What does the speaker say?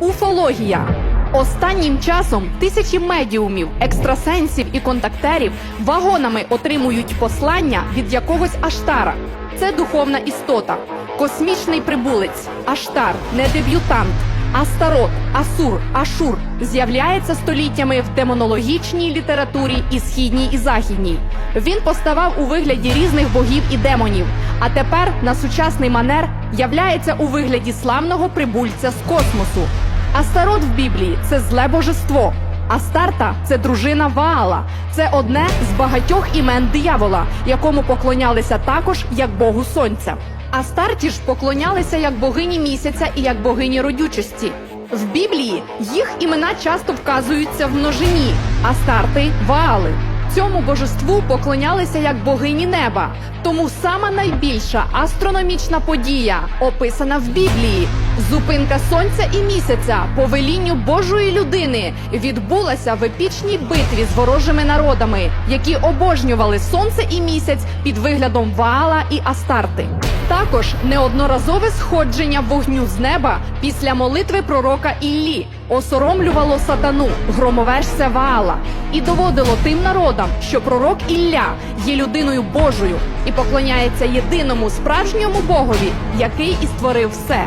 Уфологія. Останнім часом тисячі медіумів, екстрасенсів і контактерів вагонами отримують послання від якогось аштара. Це духовна істота, космічний прибулець, аштар, не дебютант. Астарот, Асур, Ашур з'являється століттями в демонологічній літературі і східній, і західній. Він поставав у вигляді різних богів і демонів, а тепер на сучасний манер являється у вигляді славного прибульця з космосу. Астарот в Біблії це зле божество. Астарта це дружина Ваала. Це одне з багатьох імен диявола, якому поклонялися також як Богу Сонця. Астарті ж поклонялися як богині місяця і як богині родючості. В Біблії їх імена часто вказуються в множині Астарти, Ваали. Цьому божеству поклонялися як богині неба. Тому сама найбільша астрономічна подія, описана в Біблії, зупинка сонця і місяця по велінню Божої людини, відбулася в епічній битві з ворожими народами, які обожнювали сонце і місяць під виглядом Ваала і Астарти. Також неодноразове сходження вогню з неба після молитви пророка Іллі осоромлювало сатану, громовержця Ваала, і доводило тим народам, що пророк Ілля є людиною Божою і поклоняється єдиному справжньому Богові, який і створив все.